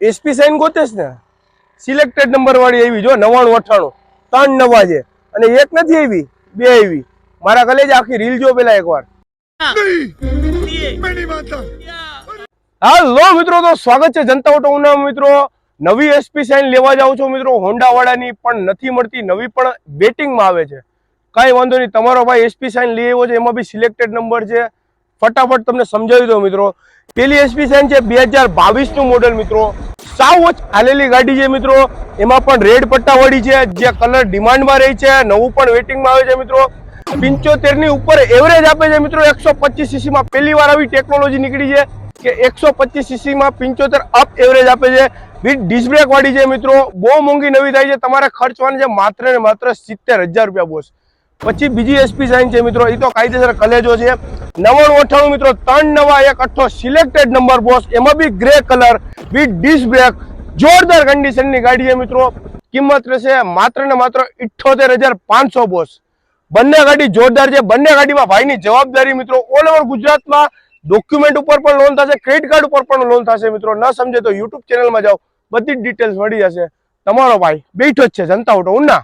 SP sine ગોતેશ ને? Selected number વાળી આવી જો નવાણું અઠ્ઠાણું. ત્રણ નવા છે. અને એક નથી આવી, બે આવી. મારા કલેજ આખી રીલ જો પેલા એકવાર. હાલો મિત્રો, તો સ્વાગત છે જનતા ઓટો ઉના મિત્રો. નવી એસપી સાઈન લેવા જાઉં છું મિત્રો. હોન્ડા વાળાની પણ નથી મળતી. નવી પણ બેટિંગમાં આવે છે. કાંઈ વાંધો નહીં. તમારો ભાઈ એસપી સાઈન લઈ આવ્યો છે. એમાં બી સિલેક્ટેડ નંબર છે. ફટાફટ તમને સમજાવી દો મિત્રો. પેલી એસપી સાઈન છે બે હજાર બાવીસનું મોડેલ મિત્રો. સાવ જ હાલેલી ગાડી છે મિત્રો. એમાં પણ રેડ પટ્ટાવાળી છે, જે કલર ડિમાન્ડમાં રહી છે, નવું પણ વેટિંગમાં આવે છે મિત્રો. પિંચોતેરની ઉપર એવરેજ આપે છે મિત્રો, એકસો પચીસ સીસી માં પહેલી વાર આવી ટેકનોલોજી નીકળી છે કે એકસો પચીસ સીસીમાં પિંચોતેર અપ એવરેજ આપે છે. વિથ ડિસ્બ્રેક વાળી છે મિત્રો, બહુ મોંઘી નવી થાય છે. તમારે ખર્ચવાની છે માત્ર ને માત્ર સિત્તેર હજાર રૂપિયા બોસ. પછી બીજી એસપી સાઈન છે મિત્રો એ તો કાયદેસર કલેજો છે. નવાણું અઠ્ઠાણું મિત્રો, ત્રણ નવા, એક અઠ્ઠો સિલેક્ટેડ નંબર બોસ એમાં બી grey colour with disc brake જોરદાર કન્ડિશનની ગાડી છે મિત્રો. કિંમત રહેશે માત્ર ને માત્ર ઇઠ્ઠોતેર હજાર પાંચસો બોસ બંને ગાડી જોરદાર છે. બંને ગાડીમાં ભાઈની જવાબદારી મિત્રો ઓલ ઓવર ગુજરાતમાં. ડોક્યુમેન્ટ ઉપર પણ લોન થશે ક્રેડિટ કાર્ડ ઉપર પણ લોન થશે મિત્રો. ન સમજે તો યુટ્યુબ ચેનલમાં જાઓ. બધી જ ડિટેલ્સ મળી જશે. તમારો ભાઈ બેઠો જ છે, જનતા ઉઠો ઉના.